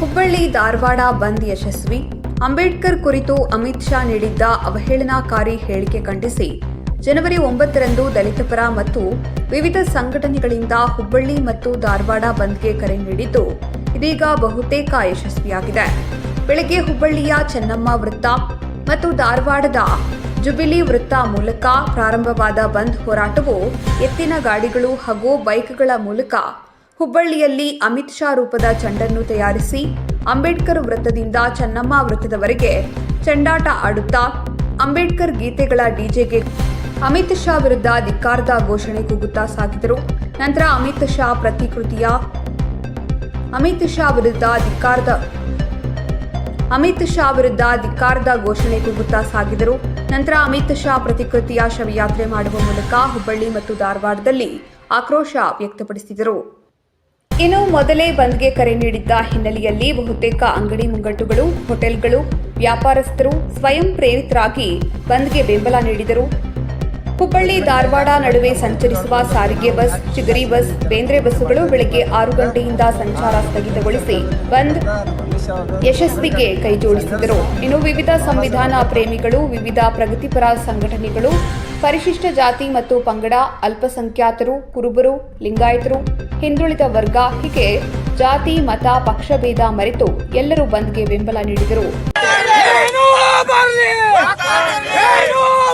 ಹುಬ್ಬಳ್ಳಿ, ಧಾರವಾಡ ಬಂದ್ ಯಶಸ್ವಿ. ಅಂಬೇಡ್ಕರ್ ಕುರಿತು ಅಮಿತ್ ಶಾ ನೀಡಿದ್ದ ಅವಹೇಳನಕಾರಿ ಹೇಳಿಕೆ ಖಂಡಿಸಿ ಜನವರಿ ಒಂಬತ್ತರಂದು ದಲಿತ ಪರ ಮತ್ತು ವಿವಿಧ ಸಂಘಟನೆಗಳಿಂದ ಹುಬ್ಬಳ್ಳಿ ಮತ್ತು ಧಾರವಾಡ ಬಂದ್ಗೆ ಕರೆ ನೀಡಿದ್ದು, ಇದೀಗ ಬಹುತೇಕ ಯಶಸ್ವಿಯಾಗಿದೆ. ಬೆಳಗ್ಗೆ ಹುಬ್ಬಳ್ಳಿಯ ಚೆನ್ನಮ್ಮ ವೃತ್ತ ಮತ್ತು ಧಾರವಾಡದ ಜುಬಿಲಿ ವೃತ್ತ ಮೂಲಕ ಪ್ರಾರಂಭವಾದ ಬಂದ್ ಹೋರಾಟವು ಎತ್ತಿನ ಗಾಡಿಗಳು ಹಾಗೂ ಬೈಕ್ಗಳ ಮೂಲಕ ಹುಬ್ಬಳ್ಳಿಯಲ್ಲಿ ಅಮಿತ್ ಶಾ ರೂಪದ ಚೆಂಡನ್ನು ತಯಾರಿಸಿ ಅಂಬೇಡ್ಕರ್ ವೃತ್ತದಿಂದ ಚೆನ್ನಮ್ಮ ವೃತ್ತದವರೆಗೆ ಚೆಂಡಾಟ ಆಡುತ್ತಾ ಅಂಬೇಡ್ಕರ್ ಗೀತೆಗಳ ಡಿಜೆಗೆ ಅಮಿತ್ ಶಾ ವಿರುದ್ಧ ಧಿಕ್ಕಾರದ ಘೋಷಣೆ ಕೂಗುತ್ತಾ ಸಾಗಿದರು. ನಂತರ ಅಮಿತ್ ಶಾ ಪ್ರತಿಕೃತಿಯ ಅಮಿತ್ ಶಾ ವಿರುದ್ಧ ಧಿಕ್ಕಾರದ ಅಮಿತ್ ಶಾ ವಿರುದ್ಧ ಧಿಕ್ಕಾರದ ಘೋಷಣೆ ಕೂಗುತ್ತಾ ಸಾಗಿದರು. ನಂತರ ಅಮಿತ್ ಶಾ ಪ್ರತಿಕೃತಿಯ ಶವಯಾತ್ರೆ ಮಾಡುವ ಮೂಲಕ ಹುಬ್ಬಳ್ಳಿ ಮತ್ತು ಧಾರವಾಡದಲ್ಲಿ ಆಕ್ರೋಶ ವ್ಯಕ್ತಪಡಿಸಿದರು. ಇನ್ನು ಮೊದಲೇ ಬಂದ್ಗೆ ಕರೆ ನೀಡಿದ್ದ ಹಿನ್ನೆಲೆಯಲ್ಲಿ ಬಹುತೇಕ ಅಂಗಡಿ ಮುಂಗಟ್ಟುಗಳು, ಹೋಟೆಲ್ಗಳು, ವ್ಯಾಪಾರಸ್ಥರು ಸ್ವಯಂ ಪ್ರೇರಿತರಾಗಿ ಬಂದ್ಗೆ ಬೆಂಬಲ ನೀಡಿದರು. ಹುಬ್ಬಳ್ಳಿ, ಧಾರವಾಡ ನಡುವೆ ಸಂಚರಿಸುವ ಸಾರಿಗೆ ಬಸ್, ಚಿಗರಿ ಬಸ್, ಬೇಂದ್ರೆ ಬಸ್ಸುಗಳು ಬೆಳಗ್ಗೆ ಆರು ಗಂಟೆಯಿಂದ ಸಂಚಾರ ಸ್ಥಗಿತಗೊಳಿಸಿ ಬಂದ್ ಯಶಸ್ವಿಗೆ ಕೈಜೋಡಿಸಿದರು. ಇನ್ನು ವಿವಿಧ ಸಂವಿಧಾನ ಪ್ರೇಮಿಗಳು, ವಿವಿಧ ಪ್ರಗತಿಪರ ಸಂಘಟನೆಗಳು, ಪರಿಶಿಷ್ಟ ಜಾತಿ ಮತ್ತು ಪಂಗಡ, ಅಲ್ಪಸಂಖ್ಯಾತರು, ಕುರುಬರು, ಲಿಂಗಾಯತರು, ಹಿಂದುಳಿದ ವರ್ಗ ಹೀಗೆ ಜಾತಿ, ಮತ ಪಕ್ಷಭೇದ ಮರೆತು ಎಲ್ಲರೂ ಬಂದ್ಗೆ ಬೆಂಬಲ ನೀಡಿದರು.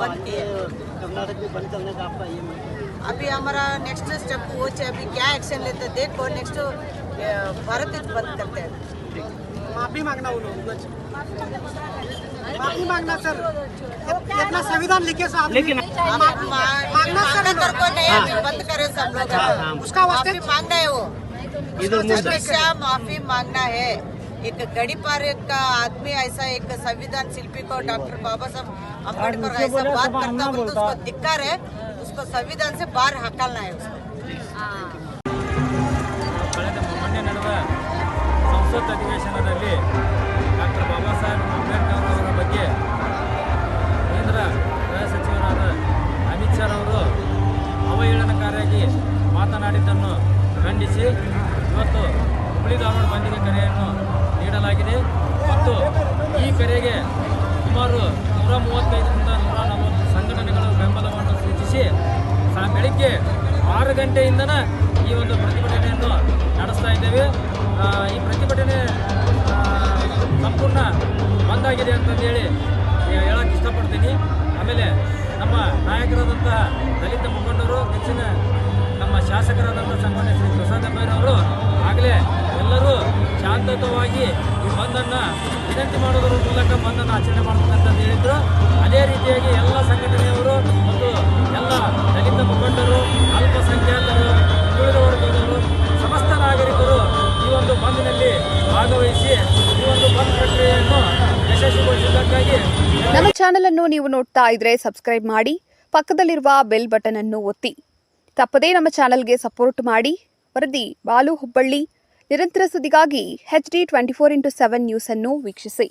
बंद किए मैडम बंद किए। कर्नाटक में बंद करने का आपका ये अभी हमारा नेक्स्ट स्टेप वो है अभी क्या एक्शन लेते हैं देखो नेक्स्ट भारत बंद करते हैं। माफ़ी मांगना वो लोग माफ़ी मांगना सर। अपना संविधान लिखे साहब लेकिन मांगना सर। मांगना कर को नहीं बंद करे सब लोग। उसका वास्ते माफ़ी मांगना है वो। हमेशा माफ़ी मांगना है। एक गड़ी पार का आदमी ऐसा एक संविधान शिल्पी को डॉक्टर बाबा साहब अम्बेडकर का ऐसा बात करता हो तो उसको धिक्कार है उसको संविधान से बाहर हटाना है उसको ಕಳೆದ ಮೊನ್ನೆ ನಡೆದ ಸಂಸತ್ ಅಧಿವೇಶನದಲ್ಲಿ ಡಾಕ್ಟರ್ ಬಾಬಾ ಸಾಹೇಬ್ ಅಂಬೇಡ್ಕರ್ ಅವರ ಬಗ್ಗೆ ಕೇಂದ್ರ ಗೃಹ ಸಚಿವರಾದ ಅಮಿತ್ ಶಾ ಅವರು ಅವಹೇಳನಕಾರಿಯಾಗಿ ಮಾತನಾಡಿದ್ದನ್ನು ಖಂಡಿಸಿ ಇವತ್ತು ಹುಬ್ಬಳ್ಳಿ ಧಾರವಾಡ ಬಂದಿಗೆ ಕರೆಯನ್ನು ನೀಡಲಾಗಿದೆ. ಮತ್ತು ಈ ಕರೆಗೆ ಸುಮಾರು ನೂರ ಮೂವತ್ತೈದರಿಂದ ನೂರ ನಲವತ್ತು ಸಂಘಟನೆಗಳು ಬೆಂಬಲವನ್ನು ಸೂಚಿಸಿ ಬೆಳಗ್ಗೆ ಆರು ಗಂಟೆಯಿಂದನೇ ಈ ಒಂದು ಪ್ರತಿಭಟನೆಯನ್ನು ನಡೆಸ್ತಾ ಇದ್ದೇವೆ. ಈ ಪ್ರತಿಭಟನೆ ಸಂಪೂರ್ಣ ಬಂದಾಗಿದೆ ಅಂತಂದೇಳಿ ಹೇಳಕ್ಕೆ ಇಷ್ಟಪಡ್ತೀನಿ. ಆಮೇಲೆ ನಮ್ಮ ನಾಯಕರಾದಂತಹ ದಲಿತ ಮುಖಂಡರು, ಹೆಚ್ಚಿನ ನಮ್ಮ ಶಾಸಕರಾದಂಥ ಸಂಘಟನೆ ಶ್ರೀ ಪ್ರಸಾದ್ ಅವರು ಆಗಲೇ ಶಾಂತಯುತವಾಗಿ ಈ ಬಂದನ್ನು ವಿನಂತಿ ಮಾಡೋದರ ಮೂಲಕ ಬಂದನ್ನು ಆಚರಣೆ ಮಾಡಬೇಕಂತ ಹೇಳಿದ್ರು. ಅದೇ ರೀತಿಯಾಗಿ ಎಲ್ಲ ಸಂಘಟನೆಯವರು ಮತ್ತು ಎಲ್ಲ ದಲಿತ ಮುಖಂಡರು, ಅಲ್ಪಸಂಖ್ಯಾತರು ಹಿಂದುಳಿದ ವರ್ಗದವರು, ಸಮಸ್ತ ನಾಗರಿಕರು ಈ ಒಂದು ಬಂದ್ನಲ್ಲಿ ಭಾಗವಹಿಸಿ ಈ ಒಂದು ಬಂದ್ ಪ್ರಕ್ರಿಯೆಯನ್ನು ಯಶಸ್ವಿಗೊಳಿಸಿದ್ದಕ್ಕಾಗಿ ನಮ್ಮ ಚಾನೆಲ್ ಅನ್ನು ನೀವು ನೋಡ್ತಾ ಇದ್ರೆ ಸಬ್ಸ್ಕ್ರೈಬ್ ಮಾಡಿ, ಪಕ್ಕದಲ್ಲಿರುವ ಬೆಲ್ ಬಟನ್ ಅನ್ನು ಒತ್ತಿ. ತಪ್ಪದೇ ನಮ್ಮ ಚಾನೆಲ್ಗೆ ಸಪೋರ್ಟ್ ಮಾಡಿ. ವರದಿ ಬಾಲು ಹುಬ್ಬಳ್ಳಿ. ನಿರಂತರ ಸುದ್ದಿಗಾಗಿ H D twenty four into seven news ಅನ್ನು ವೀಕ್ಷಿಸಿ.